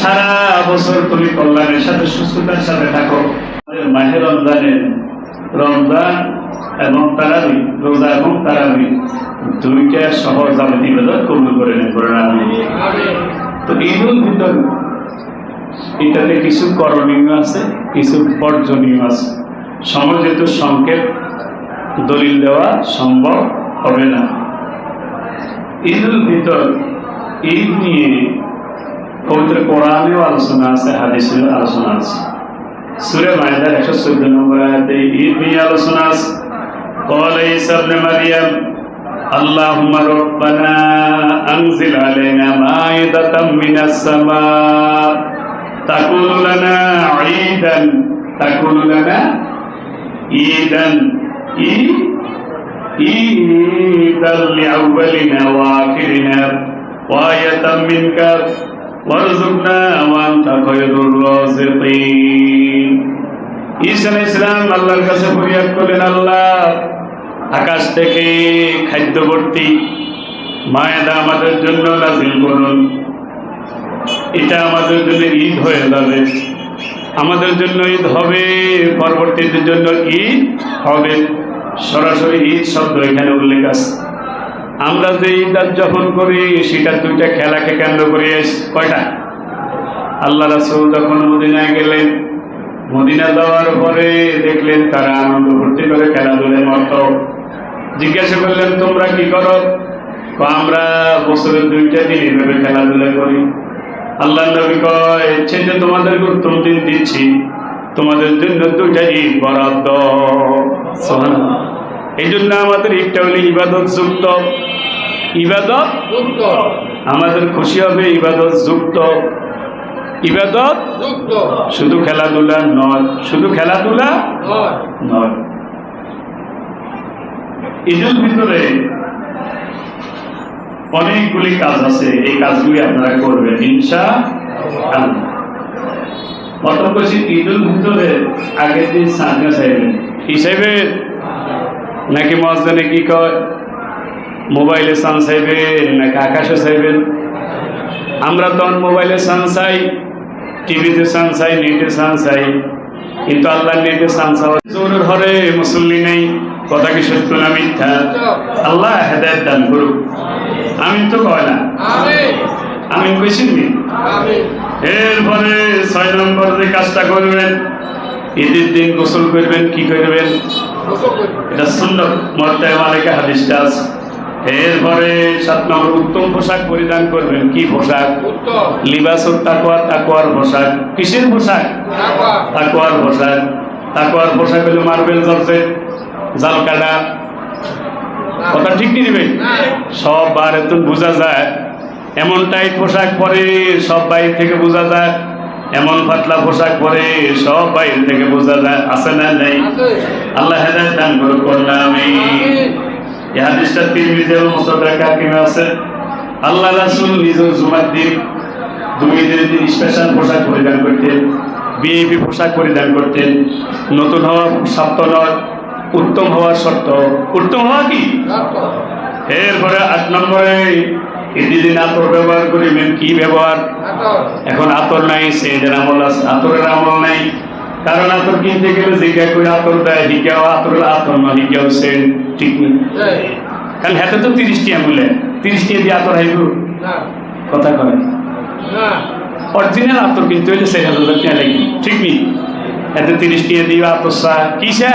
সারা বছর তুমি কল্যাণের সাথে, সুস্থতার সাথে থাকো। মাহে রমজানের, রমজান এবং তারাবি, রোজা এবং তারাবি দুইটা সহজ আমি নিবেদন কবুল করে নেন তো ঈদুল ভিতর। এটাতে কিছু করণীয় আছে, কিছু বর্জনীয় আছে। সমযোজিত সংকেত, দলিল দেওয়া সম্ভব হবে না। ঈদুল ভিতর ঈদ নিয়ে পবিত্র কোরআনেও আলোচনা আছে হাদিসেও আলোচনা আছে সুরে মায়দার একশো চোদ্দ নম্বর আয়াতে ঈদ নিয়ে আলোচনা আছে قال عيسى ابن مريم اللهم ربنا أنزل علينا مائدة من السماء تكون لنا عيدا تكون لنا عيدا عيد عيدا لأولنا وآخرنا وآية منك ওয়ারজুকনা ওয়া আনতা খায়রুর রাযিকিন আল্লাহর কাছে আল্লাহ, আকাশ থেকে খাদ্যবর্তী মায়েদা আমাদের জন্য নাজিল করুন। এটা আমাদের জন্য ঈদ হয়ে যাবে। আমাদের জন্য ঈদ হবে, পরবর্তীদের জন্য ঈদ হবে। সরাসরি ঈদ শব্দ এখানে উল্লেখ আছে। আমরা যে ঈদ যখন করি, সেটা দুইটা খেলাকে কেন্দ্র করে কয়টা? আল্লাহ রাসুল যখন মদিনায় গেলেন, মদিনা যাওয়ার পরে দেখলেন তারা আনন্দ ভর্তি করে খেলাধুলের মতো জিজ্ঞাসা করলেন, তোমরা কি করো? আমরা বছরের দুইটা দিন এইভাবে খেলাধুলা করি। আল্লাহ নবী কয় যে তোমাদেরকে উত্তম দিন দিচ্ছি, তোমাদের জন্য দুইটা ঈদ বরাদ্দ। এই জন্য আমাদের ঈদটা হলে ইবাদত যুক্ত। ইবাদত? আমাদের খুশি হবে ইবাদত যুক্ত। ইবাদত? শুধু খেলাধুলা নয়। শুধু খেলাধুলা? নয়। ঈদের ভিতরে অনেকগুলি কাজ আছে। এই কাজগুলি আপনারা করবেন হিংসা প্রথম করছি ঈদের ভিতরে আগের দিন সাজনা চাইবেন কি চাইবেন নাকি মসজিদে কি কয়? মোবাইলে সান চাইবেন নাকি আকাশে চাইবেন আমরা তখন মোবাইলে সান চাই টিভিতে সান চাই নেটে সান চাই কিন্তু আল্লাহ নেটে সান চাওয়া জোরের হরে মুসল্লি নেই কথা কি সত্য না মিথ্যা? আল্লাহ হেদায়ত দান করুক। আমি তো কয় না? আমি কইছি নি? এরপরে ছয় নম্বর যে কাজটা করবেন ঈদের দিন গোসল করবেন কি করবেন? এটা সুন্দর মর্তায় মালিকা হাদিসটা আছে। এরপরে সাত নম্বর উত্তম পোশাক পরিধান করবেন কি পোশাক? লিবাস তাকুয়া তাকুয়ার পোশাক। কিসের পোশাক? তাকুয়ার পোশাক। তাকুয়ার পোশাক হলো মার্বেল জর্জেট জাল কাটা। কথা ঠিক নিয়ে দিবে? সব বার এত বোঝা যায়। এমন টাইট পোশাক পরে সব বাইরে থেকে বোঝা যায়। এমন পাতলা পোশাক পরে সব বাইরে থেকে বোঝা যায় আছে না নেই? আল্লাহ হেদায়ত দান করুক আমি এই হাদিসটা তিরমিজি এবং মুসনাদ হাকিমে আছে? আল্লাহ রাসূল নিজেও জুমার দিন দুই দিনের দিন স্পেশাল পোশাক পরিধান করতেন বিএপি পোশাক পরিধান করতেন। নতুন হওয়া শর্ত নয় উত্তম হওয়ার শর্ত। উত্তম হওয়া কি? এরপরে আট নম্বরে ঈদের দিন আতর ব্যবহার করিবেন কি ব্যবহার? এখন আতর নাই সেদের আমল আছে আতরের আমল নাই। কারণ আতর কিনতে গেলে জিজ্ঞা করে আতর দেয় হিগাও আতর আতর না হিগাও সেন্ট ঠিক নেই কারণ হাতে তো তিরিশটি টিয়া বলে তিরিশ টিয়া দিয়ে আতর হাইব? কথা কয়। অরিজিনাল আতর কিনতে হইলে সেই হাজার লাগবে ঠিক নেই এতে তিরিশ টিয়া আতর সা কিসে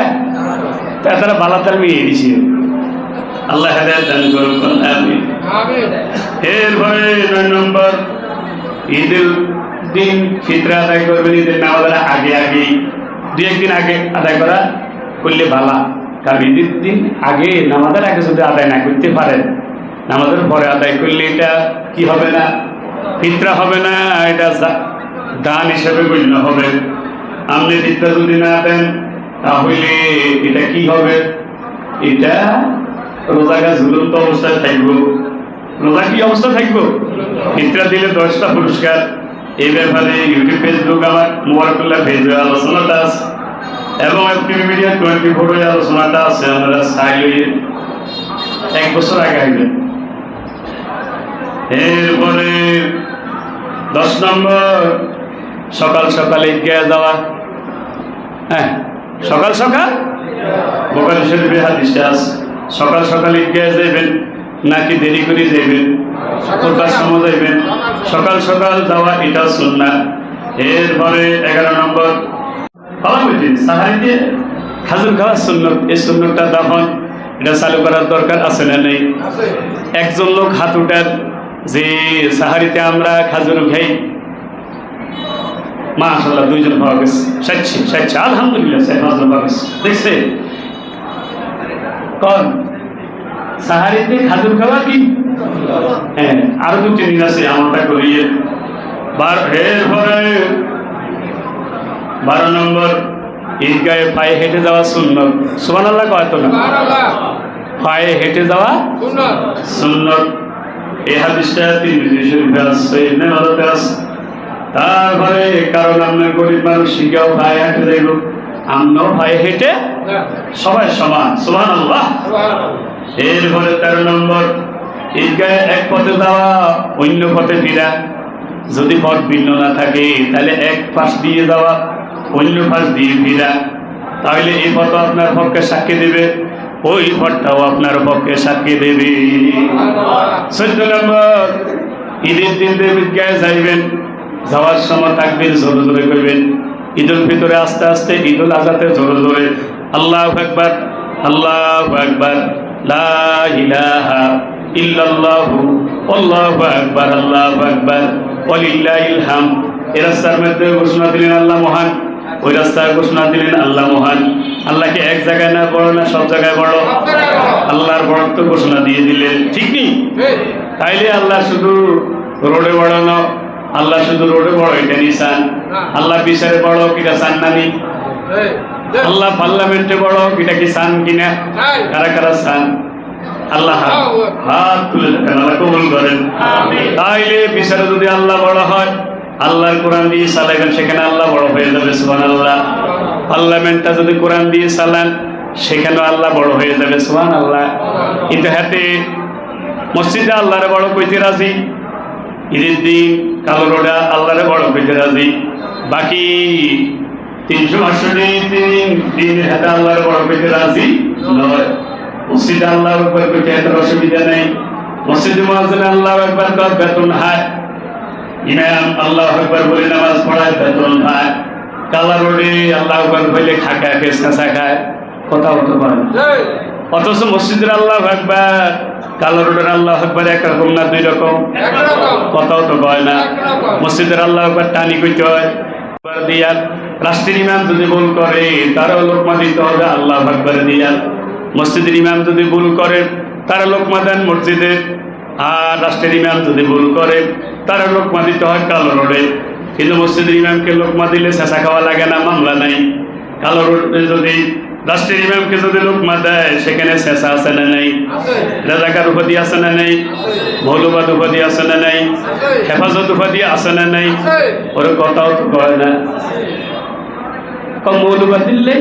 তা তারা বালা তার মেয়ে দিছে। আল্লাহ হেদায়ত দান করুন আমিন। এরপরে নয় নম্বর। ঈদের দিন ফিতরা আদায় করবেন, ঈদের নামাজের আগে আগে দু একদিন আগে আদায় করা করলে ভালা। কারণ ঈদের দিন আগে নামাজের আগে যদি আদায় না করতে পারেন, নামাজের পরে আদায় করলে এটা কি হবে না? ফিতরা হবে না, এটা দান হিসেবে গণ্য হবে। আপনি ফিতরা যদি না দেন, তাহলে এটা কি হবে? এটা রোজাগা ঝুলন্ত অবস্থায় থাকব। রোজা কি অবস্থা থাকব? ফিতরা দিলে দশটা পুরস্কার। এই ব্যাপারে ইউটিউব ফেসবুক আমার মোবারকুল্লাহ পেজে আলোচনাটা আছে। এবং এফটিভি মিডিয়া টোয়েন্টি ফোর আলোচনাটা আছে, আমরা চাইলে এক বছর আগে আইবে। এরপরে দশ নম্বর, সকাল সকালে ঈদগাহ যাওয়া। হ্যাঁ সকাল সকাল? বোকারি শরীফে হাদিসটা আছে। সকাল সকাল ঈদগাহ যাইবেন। নাকি দেরি করে যাইবেন? কোথার সময় যাইবেন। সকাল সকাল যাওয়া এটা সুন্না এরপরে এগারো নম্বর। খাওয়া উচিত সাহারিতে খাজুর খাওয়ার সুন্নত এই সুন্নতটা তখন এটা চালু করার দরকার আছে না নেই? একজন লোক হাত উঠান যে সাহারিতে আমরা খাজুর খাই। মাশাল্লাহ দুইজন পাওয়া গেছে। সাচ্ছি সাচ্ছি আলহামদুলিল্লাহ। দেখছে? কন? সাহারিতে খাজুর খাওয়া কি? হ্যাঁ আরও দুটি দিন আছে আমারটা করিয়ে। বার এরপরে বারো নম্বর ঈদগাহে পায়ে হেঁটে যাওয়া সুন্নত। সুবান আল্লাহ কয় তো না? পায়ে হেঁটে যাওয়া সুন্নত। এই হাদিসটা তিরমিজি শরীফে আছে ইবনে মাজাতে আছে। তারপরে কারণ আমরা গরিব মানুষ শিখাও পায়ে হেঁটে যাইব আমরাও পায়ে হেঁটে সবাই সমান। সুবান আল্লাহ এরপরে তেরো নম্বর। ঈদগাহে এক পথে যাওয়া, অন্য পথে ফিরা। যদি পথ ভিন্ন না থাকে, তাহলে এক পাশ দিয়ে যাওয়া, অন্য পাশ দিয়ে ফিরা। তাহলে এই পথ আপনার পক্ষে সাক্ষী দেবে। ওই পথটাও আপনার পক্ষে সাক্ষী দেবে। চোদ্দ নম্বর, ঈদের দিন ঈদগাহে যাইবেন, যাওয়ার সময় থাকবেন জোরে জোরে করবেন। ঈদুল ভিতরে আস্তে আস্তে ঈদুল আজাতে জোরে জোরে আল্লাহ একবার আল্লাহ একবার ঘোষণা দিলেন আল্লাহ মহান, ওই রাস্তায় ঘোষণা দিলেন আল্লাহ মহান। আল্লাহকে এক জায়গায় না বড়, না সব জায়গায় বড়। আল্লাহর বড়ত্ব ঘোষণা দিয়ে দিলেন। ঠিক তাইলে আল্লাহ শুধু রোডে বড় না, আল্লাহ শুধু রোডে বড়, এটা নিশান। আল্লাহ বিচারে বড় কিটা চান নানি আল্লাহ পার্লামেন্টে বড় এটা কি চান কিনা? কারা কারা চান আল্লাহ হাত তুলে দেখেন আল্লাহ কবুল করেন। তাইলে বিচারে যদি আল্লাহ বড় হয় আল্লাহর কোরআন দিয়ে চালাইবেন সেখানে আল্লাহ বড় হয়ে যাবে সুবান আল্লাহ পার্লামেন্টটা যদি কোরআন দিয়ে চালান সেখানেও আল্লাহ বড় হয়ে যাবে সুবান আল্লাহ কিন্তু হাতে মসজিদে আল্লাহরে বড় কইতে রাজি ঈদের দিন কালো রোডা আল্লাহরে বড় কইতে রাজি। বাকি তিনশো আটষট্টি দিন দিন হাতে আল্লাহরে বড় কইতে রাজি নয়। মসজিদে আল্লাহর উপর কইতে এত অসুবিধা নেই। মসজিদে মহাজনে আল্লাহ একবার কর বেতন হায়। ইমাম আল্লাহ একবার বলে নামাজ পড়ায় বেতন হায়। কালা রোডে আল্লাহ একবার বলে খাকা খেস কাঁচা খায়। কথা হতে পারে অথচ মসজিদের আল্লাহ একবার কালো রোডের আল্লাহ একবার একরকম না দুই রকম? কথাও তো কয় না। মসজিদের আল্লাহ একবার টানি কইতে হয়। দিয়ার রাষ্ট্রের ইমাম যদি ভুল করে, তারও লোকমা দিতে হবে, আল্লাহ একবার দিয়ার মসজিদের ইমাম যদি ভুল করে তারা লোকমা দেন মসজিদে। আর রাষ্ট্রের ইমাম যদি ভুল করে তারা লোকমা দিতে হয় কালো রোডে। কিন্তু মসজিদের ইমামকে লোকমা দিলে চেঁচা খাওয়া লাগে না, মামলা নাই। কালো রোডে যদি রাষ্ট্রের ইমামকে যদি লোকমা দেয় সেখানে চেঁচা আছে না নেই? রাজাকার উপাধি আছে না নেই? মৌলবাদ উপাধি আছে না নেই? হেফাজত উপাধি আছে না নেই? ওর কথাও তো কয় না। কম মৌলবাদ দিলে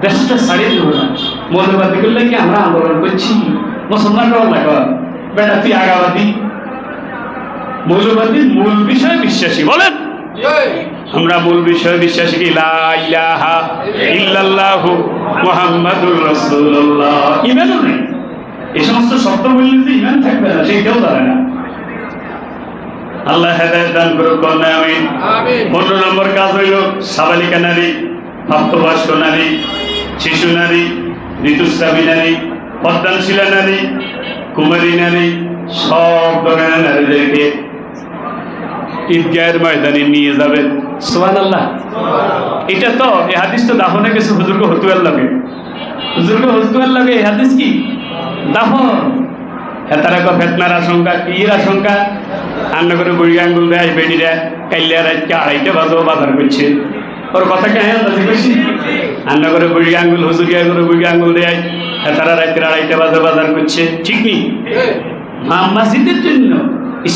দেশটা ছাড়িয়ে দেবো না। মৌলবাদ করলে কি আমরা আন্দোলন করছি? মুসলমানরাও লাগা বেটা তুই আগাবাদী। মৌলবাদী মূল বিষয় বিশ্বাসী। বলেন। আমরা মূল বিষয় বিশ্বাসী কি? লা ইলাহা ইল্লাল্লাহু মুহাম্মাদুর রাসূলুল্লাহ। ইমানও নেই। এই সমস্ত শব্দ বললে যে ইমান থাকবে না সেইটাও না। আল্লাহ হেদায়ত দান করুক কন্যা আমি পনেরো নম্বর কাজ হইল সাবালিকা নারী। প্রাপ্তবয়স্ক নারী, শিশু নারী, ঋতুস্রাবী নারী, পদ্মানশীলা নারী, কুমারী নারী, সব ধরনের নারীদেরকে ঈদগাহের ময়দানে নিয়ে যাবেন। সোহান আল্লাহ এটা তো এই হাদিস তো দাফনে গেছে হুজুরকে হতুয়ার লাগে। হুজুরকে হতুয়ার লাগে এই হাদিস কি? দাফন। হেতারা কো ফেতনার আশঙ্কা কি আশঙ্কা। রান্না করে বুড়ি আঙ্গুল দেয় বেডিরা কাইলে রাতকে আড়াইটা বাজো বাজার করছে। ওর কথা কে হ্যাঁ রান্না করে বুড়ি আঙ্গুল হুজুরিয়া করে বুড়ি আঙ্গুল দেয়। তারা রাত্রে আড়াইটা বাজার বাজার করছে। ঠিক নেই মা মসজিদের জন্য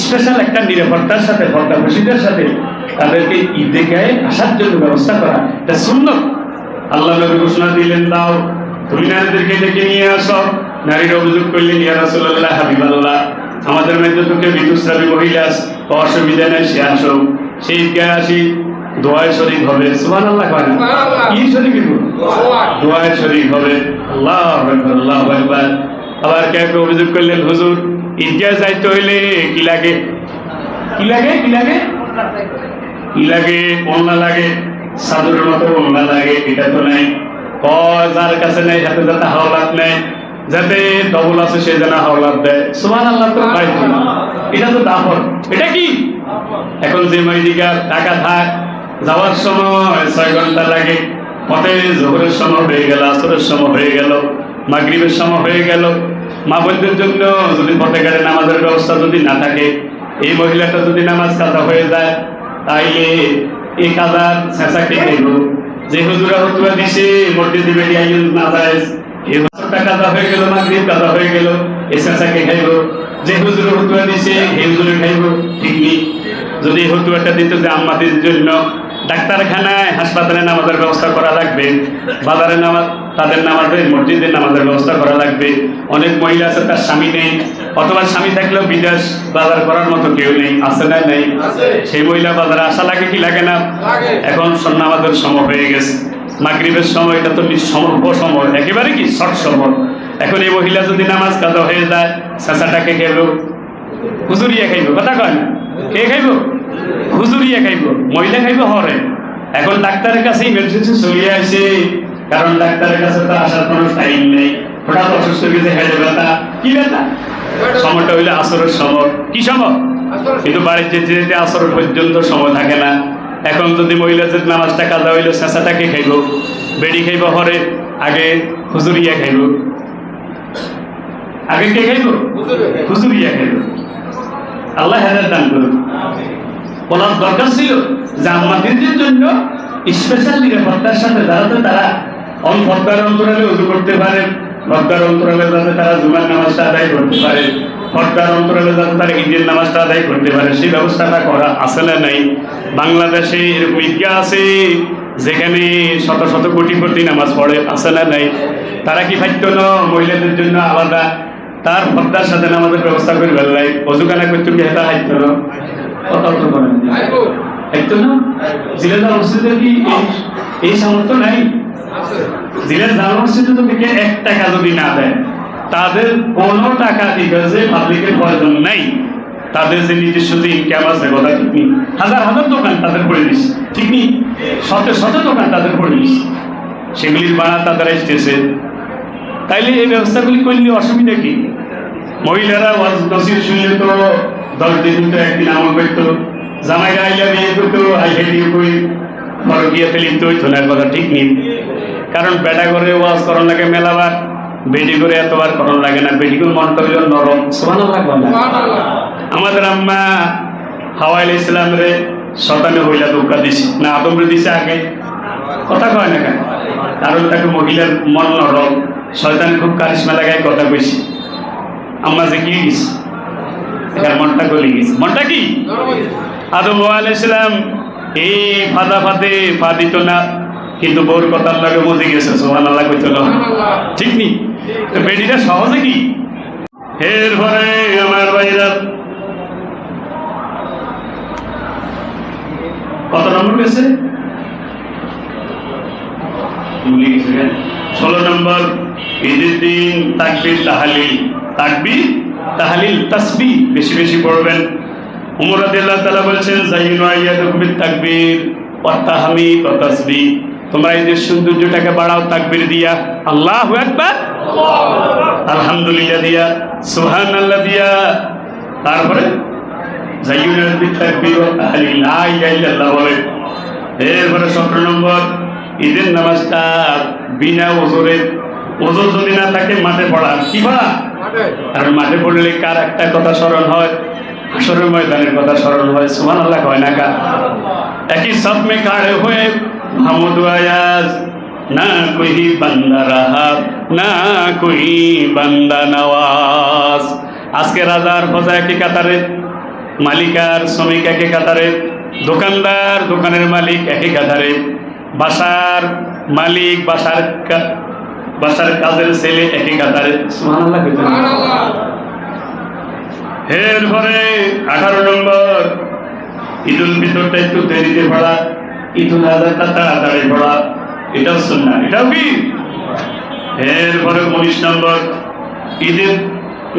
স্পেশাল একটা নিরাপত্তার সাথে, পর্দা খুশিদের সাথে তাদেরকে ঈদে গায়ে আসার জন্য ব্যবস্থা করা। এটা সুন্নত। আল্লাহ নবী ঘোষণা দিলেন, দাও, তুমি নারীদেরকে ডেকে নিয়ে আসো। নারীরা অভিযোগ করলেন, ইয়া রাসূলুল্লাহ, হাবিবাল্লাহ, আমাদের মধ্যে তোকে ঋতুস্রাবী মহিলা অসুবিধা নেই, সে আসো সেই ঈদগাহে আসি দোয়ায় শরীক হবে সুবহানাল্লাহ কয় না? কি হইব? দোয়ায় শরীক হবে আল্লাহ আল্লাহ আকবার। আবার কে কে অভিযোগ করলেন হুজুর ঈদগাহ যাইতে হইলে কি লাগে? কি লাগে কি লাগে? কি লাগে ওন্না লাগে? সাধুর মতো ওন্না লাগে এটা তো নাই। যার কাছে নেই হাতে যাতে হাওলাত নেই যাতে ডবল আছে সে যেন হাওলাত দেয়। সুমান আল্লাহ তো এটা তো দাফর এটা কি? এখন যে মাইদিকা টাকা থাক যাওয়ার সময় ছয় ঘণ্টা লাগে। পথে জোহরের সময় হয়ে গেল, আসরের সময় হয়ে গেল, মাগরিবের সময় হয়ে গেল। মা বোনদের জন্য যদি পথে ঘাটে নামাজের ব্যবস্থা যদি না থাকে, এই মহিলাটা যদি নামাজ কাজা হয়ে যায়, তাইলে এই কাজার ছেঁচা কে খাইব যে হুজুরা হুজুরা দিছে, মসজিদে আইন না যায় এই বছরটা কাজা হয়ে গেল, মাগরিব কাদা হয়ে গেল, এই ছেঁচা কে খাইব? যে হুজুরা হুজুরা দিছে, এই হুজুরে খাইব? ঠিক নেই। যদি হুজুরটা দিত যে আম্মাদের জন্য ডাক্তারখানায় হাসপাতালে নামাজের ব্যবস্থা করা লাগবে বাজারে নামাজ তাদের নামাজে মসজিদে নামাজের ব্যবস্থা করা লাগবে। অনেক মহিলা আছে তার স্বামী নেই অথবা স্বামী থাকলেও বিদেশ বাজার করার মতো কেউ নেই আছে না নেই? সেই মহিলা বাজারে আসা লাগে কি লাগে না? এখন নামাজের সময় হয়ে গেছে। মাগরিবের সময় এটা তো সম্ভব সময় একেবারে কি শর্ট সময়। এখন এই মহিলা যদি নামাজ কাজা হয়ে যায় চেঁচাটাকে খেলো হুজুরিয়া খাইব কথা কয় কে খাইব হুজুরিয়া খাইব মহিলা খাইব হরে। এখন ডাক্তারের কাছেই ইমার্জেন্সি চলে আসে কারণ ডাক্তারের কাছে তো আসার কোনো টাইম নেই। হঠাৎ অসুস্থ গেছে হেঁটে ব্যথা। কি ব্যথা? সময়টা হইলে আসরের সময়। কি সময়? কিন্তু বাড়ির যেতে যেতে আসর পর্যন্ত সময় থাকে না। এখন যদি মহিলা যে নামাজটা কাজা হইলে চেঁচাটাকে খাইব। বেড়ি খাইব হরে আগে হুজুরিয়া খাইব। আগে কে খাইব? হুজুরিয়া খাইব। আল্লাহ হেদায়ত দান করুন। বলার দরকার ছিল যে আমাদের জন্য স্পেশাল নিরাপত্তার সাথে যাতে তারা অন পর্দার অন্তরালে উজু করতে পারে পর্দার অন্তরালে যাতে তারা জুমার নামাজটা আদায় করতে পারে পর্দার অন্তরালে যাতে তারা ঈদের নামাজটা আদায় করতে পারে, সেই ব্যবস্থাটা করা আছে না নাই? বাংলাদেশে এরকম ঈদগাহ আছে, যেখানে শত শত কোটি কোটি নামাজ পড়ে, আছে না নাই? তারা কি পাইত না মহিলাদের জন্য আলাদা। তার পর্দার সাথে নামাজের ব্যবস্থা করে বেলায় অজুকানা করতে গিয়ে হেতা না কথা তো বলেন হাইত না? জিলেদার মসজিদে কি এই- এই সামর্থ্য নাই? জিলের মসজিদে তো থেকে এক টাকা যদি না দেয় তাদের কোনো টাকা দিবে পাবলিকের প্রয়োজন নাই। তাদের যে নিজস্ব যে ইনকাম আছে কথা ঠিক নেই। হাজার হাজার দোকান তাদের করে দিস ঠিক নেই? শত শত দোকান তাদের করে দিস। সেগুলির বানা তাদের আসতেছে। তাইলে এই ব্যবস্থাগুলি করলে অসুবিধা কি? মহিলারা নসির শুনলে তো দশ দিন তো একদিন আমল করতো জামাই গাইলা বিয়ে করতো আইলে বিয়ে করি। বড় হইতো না কথা ঠিক নেই। কারণ বেটা করে ওয়াজ করন লাগে মেলাবার বেডি করে এতবার করন লাগে না। বেডি করে মনটা হইল নরম। সমান লাগবে না আমাদের আম্মা হাওয়াইল ইসলাম রে শতানে হইলা ধোকা দিছে। না আদম রে দিছে আগে। কথা কয় না কেন? কারণ তাকে মহিলার মন নরম। শয়তান খুব কারিশমা লাগায় কথা কইছি। আম্মা যে কি এখানে মনটা গলে গেছে। মনটা কি? আদম আলাইসালাম এই ফাদা ফাতে ফা দিত না কিন্তু বউর কথার লাগে মজে গেছে সোহান আল্লাহ কইতো না। ঠিক নি? তো বেডিটা সহজে কি এরপরে আমার ভাইরা কত নম্বর গেছে? ষোলো নম্বর ঈদের দিন তাকবির তাহালিল। তাকবির? তাহালিল তাসবি বেশি বেশি পড়বেন। উমর রাদিয়াল্লাহু তাআলা বলছেন, জাইনু আইয়াদুকুম তাকবীর তাহমিদ ওয়া তোমরা এই যে সৌন্দর্যটাকে বাড়াও, তাকবীর দিয়া। আল্লাহ আকবার। আলহামদুলিল্লাহ দিয়া। সুবহানাল্লাহ দিয়া। তারপরে নম্বর, ঈদের নামাজটা বিনা ওজোরে, ওজোর যদি না থাকে, মাঠে পড়া। কি পড়া? আর মাঠে পড়লে কার একটা কথা স্মরণ হয়? আসরের ময়দানের কথা স্মরণ হয় সুমান আল্লাহ কয় না কার? একই সব মে কাড়ে হয়ে? মাহমুদ আয়াজ, না কই বান্দা রাহাত না কই বান্দা নওয়াজ। আজকে রাজার প্রজা একই কাতারে মালিকার শ্রমিক একই কাতারে, দোকানদার দোকানের মালিক একই কাতারে। বাসার মালিক বাসার বাসার কাজের ছেলে একই কাতারে। সুবহানাল্লাহ এরপরে আঠারো নম্বর। ঈদুল ফিতরটা একটু দেরিতে পড়া ঈদুল আজহাটা তাড়াতাড়ি পড়া এটাও শুননা এটাও কি? এরপরে উনিশ নম্বর। ঈদের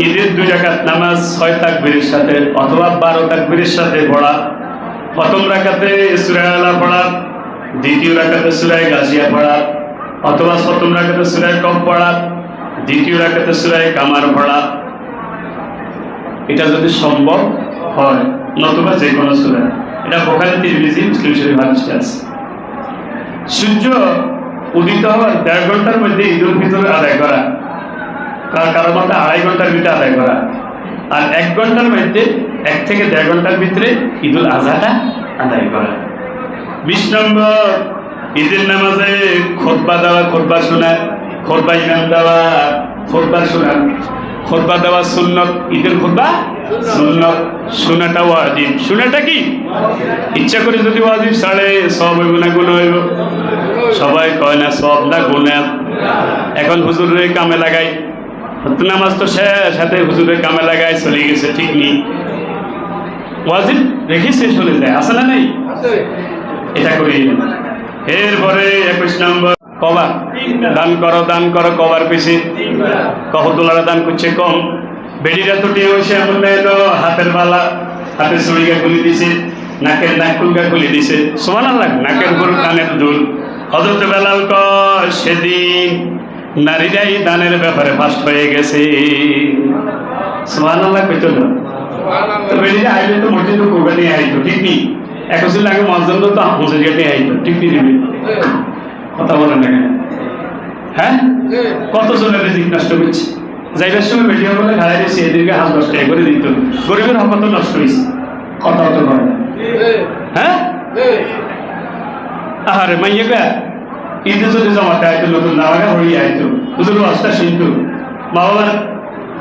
ঈদের দুই রাকাত নামাজ ছয় তাকবীরের সাথে অথবা বারো তাকবীরের সাথে পড়া। প্রথম রাকাতে সুরায় আলা পড়া দ্বিতীয় রাকাতে সুরায় গাজিয়া পড়া অথবা প্রথম রাকাতে সুরায় কম পড়া, দ্বিতীয় রাকাতে সুরায় কামার পড়া। এটা যদি সম্ভব হয়, নতুবা যে কোনো সুরা। এটা বোখারি, তিরমিজি, মুসলিম শরীফ হাদিসে আছে। সূর্য উদিত হওয়ার দেড় ঘণ্টার মধ্যে ঈদুল ফিতর আদায় করা। কার কারোর মধ্যে আড়াই ঘণ্টার ভিতরে আদায় করা। আর এক ঘণ্টার মধ্যে এক থেকে দেড় ঘণ্টার ভিতরে ঈদুল আজহাটা আদায় করা। বিশ নম্বর ঈদের নামাজে খোদবা দেওয়া খোদবা শোনা খোদবা ইমাম দেওয়া খোদবা শোনা। খোদবা দেওয়া সুন্নত ঈদের খোদবা সুন্নত। শোনাটা ওয়াজিব। শোনাটা কি? ইচ্ছা করে যদি ওয়াজিব ছাড়ে সব হইব না গুণ হইব। সবাই কয় না সব না গুণা। এখন হুজুরের কামে লাগাই। নামাজ তো শেষ সাথে হুজুরের কামে লাগাই চলে গেছে ঠিক নেই। ওয়াজিব রেখে শেষ হলে যায় আসে না নাই? এটা করি। এরপরে একুশ নম্বর কবা দান করো দান করো কবার পেছে কহতুলারা দান করছে কম। বেডিরা তো টিয়ে হয়েছে, এমন এলো হাতের বালা, হাতের চুড়িগা খুলে দিছে, নাকের নাক কুলগা খুলে দিছে। সমান লাগ নাকের উপর কানের দুল। হজরত বেলাল কর সেদিন নারীরাই দানের ব্যাপারে ফার্স্ট হয়ে গেছে। সমান লাগ পেতো না তো বেরিয়ে আইলে তো মোটে তো কোরবানি আইতো, ঠিক নেই। একশো লাগে মজদুর তো হাফুজের গেটে আইতো দিবে কথা বলেন না কেন? হ্যাঁ? কত জনের রিজিক নষ্ট করছে? যাইবার সময় ভিডিও বলে হারাই দিয়েছে এদেরকে হাত করে দিত। গরিবের তো নষ্ট হয়েছে কথা তো হ্যাঁ? আহারে ঈদে যদি জমাতে আইতো, নতুন নামাগা আইতো মা বাবার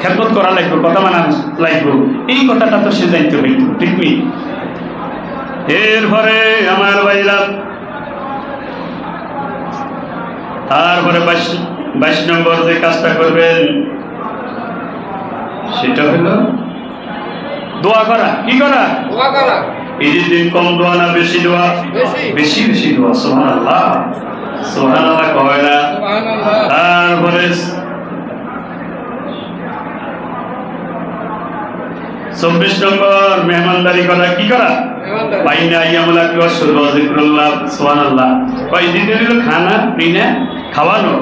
খেদমত করা লাগবে, কথা মানা লাগবে। এই কথাটা তো সে যাইতে হইতো ঠিক নেই এরপরে আমার বাইরা তারপরে বাইশ বাইশ নম্বর যে কাজটা করবেন সেটা হলো দোয়া করা। কি করা? ঈদের দিন কম দোয়া না বেশি দোয়া? বেশি। বেশি বেশি দোয়া সোহান আল্লাহ সোহান আল্লাহ কয় না? তারপরে চব্বিশ নম্বর মেহমানদারি করা। কি করা? বাইনা ইয়ামুলা কি অসুর জিক্রুল্লাহ সুবহানাল্লাহ। কয় দিতে দিল খানা, পিনা, খাওয়ানো,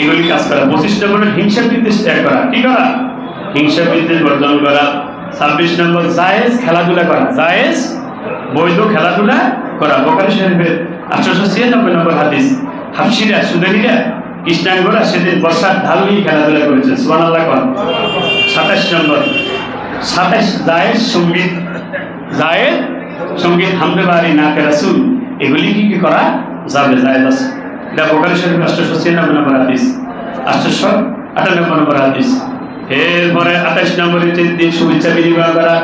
এগুলি কাজ করা। পঁচিশ নম্বর হিংসা বিদ্বেষ ত্যাগ করা। কি করা? হিংসা বিদ্বেষ বর্জন করা। ছাব্বিশ নম্বর, জায়েজ খেলাধুলা করা। জায়েজ বৈধ খেলাধুলা করা। বোকারি শরীফের আঠারোশো ছিয়ানব্বই নম্বর হাদিস। হাফসিরা, সুদানিরা, কৃষ্ণাঙ্গরা সেদিন বর্ষার ঢাল নিয়ে খেলাধুলা করেছে। সুবহানাল্লাহ কর। সাতাশ নম্বর, সাতাশ জায়েজ সংগীত জায়েজ সংগীত হামদে বাড়ি নাকে রাসুল এগুলি কি কি করা যাবে জায়েজ আছে। এটা বোকারি শরীফ আষ্টশো ছিয়ানব্বই নম্বর হাদিস আষ্টশো আটানব্বই নম্বর হাদিস। এরপরে আঠাশ নম্বরে দিন শুভেচ্ছা বিনিময় করা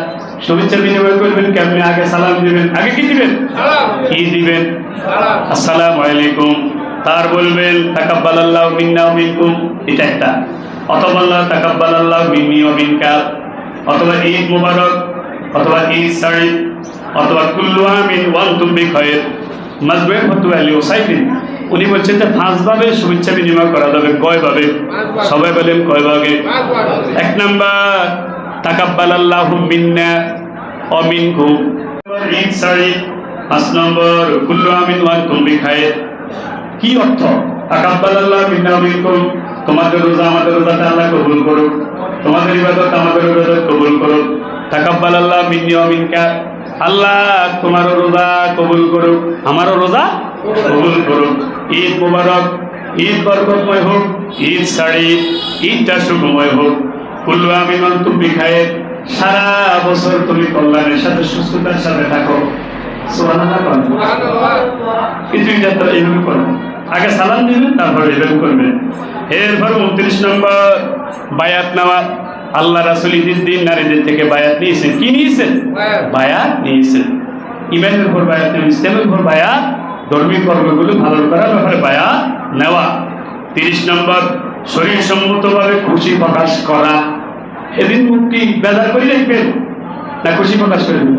শুভেচ্ছা বিনিময় করবেন কেমনি? আগে সালাম দিবেন। আগে কি দিবেন? কি দিবেন? আসসালামু আলাইকুম। তার বলবেন তাকাব্বাল আল্লাহ মিন্না মিনকুম। এটা একটা। অথবা আল্লাহ তাকাব্বাল আল্লাহ মিন্নি ও মিনকা। অথবা ঈদ মুবারক অথবা ঈদ সাইদ অথবা কুল্লু আমিন ওয়ান তুম বিখয়ের মাজবে ফতু আলী ওসাইফিন, উনি বলছেন যে পাঁচভাবে শুভেচ্ছা বিনিময় করা যাবে। কয়ভাবে। সবাই বলেন কয় ভাগে? এক নাম্বার তাকাব্বাল আল্লাহ মিন্না ও মিনকুম ঈদ সাইদ পাঁচ নম্বর, কুল্লু আমিন ওয়ান তুম বিখয়ের কি অর্থ? তাকাব্বাল আল্লাহ মিন্না ও মিনকুম তোমাদের রোজা আমাদের রোজাটা আল্লাহ কবুল করুক। তোমাদের ইবাদত আমাদের ইবাদত কবুল করুক। তাকাব্বাল আল্লাহ মিন্নি ও মিনকা। আল্লাহ, তোমারও রোজা কবুল করুক, আমারও রোজা কবুল করুক। ঈদ মুবারক, ঈদ বরকতময় হোক, ঈদ শাড়ি, ঈদটা সুখময় হোক। কুল্লু তুমি খায়ে সারা বছর তুমি কল্যাণের সাথে, সুস্থতার সাথে থাকো। এইভাবে আগে সালাম দিবেন, তারপরে এভাবে করবেন। এরপর উনত্রিশ নম্বর বায়াত নেওয়া আল্লাহ রাসুল ঈদের দিন নারীদের থেকে বায়াত নিয়েছেন। কি নিয়েছেন? বায়াত। নিয়েছেন। ইমানের উপর বায়াত নেবেন ইসলামের উপর বায়াত ধর্মীয় কর্মগুলো ভালো করার ব্যাপারে বায়াত নেওয়া। তিরিশ নম্বর শরীর সম্মতভাবে খুশি প্রকাশ করা। এদিন মুক্তি বেজার করে দেখবেন না খুশি প্রকাশ করবেন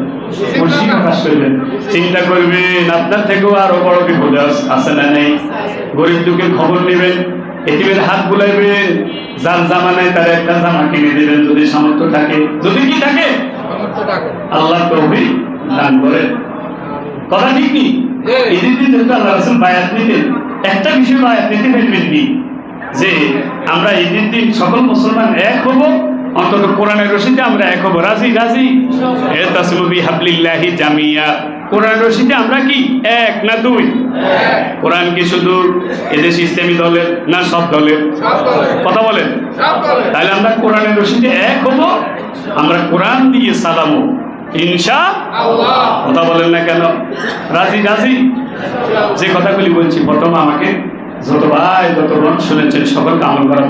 খুশি প্রকাশ করবেন চিন্তা করবেন আপনার থেকেও আরও বড় বিপদ আছে না নেই? গরিব দুঃখের খবর নেবেন। এটিমের হাত বুলাইবেন যার জামা নাই তার একটা জামা কিনে দেবেন যদি সামর্থ্য থাকে। যদি কি থাকে আল্লাহ তৌফিক দান করে কথা ঠিক কি? জি। ঈদের দিন যেহেতু আল্লাহ রাসূল বায়াত নিতেন একটা বিষয় বায়াত নিতে ফেলবেন নি যে আমরা ঈদের দিন সকল মুসলমান এক হব অন্তত কোরআনের রশিতে আমরা এক হব। রাজি রাজি? এ তাসমবি হাবলিল্লাহি জামিয়া। কোরআনের রশিতে আমরা কি? এক না দুই? কোরআন কি শুধু এদেশ ইসলামী দলের না সব দলের? কথা বলেন। তাহলে আমরা কোরআনের রশিদে এক হব আমরা কোরআন দিয়ে সালামো ইনশা কথা বলেন না কেন? রাজি রাজি? যে কথাগুলি বলছি প্রথম আমাকে যত ভাই যত বোন শুনেছেন সকলকে আমল করার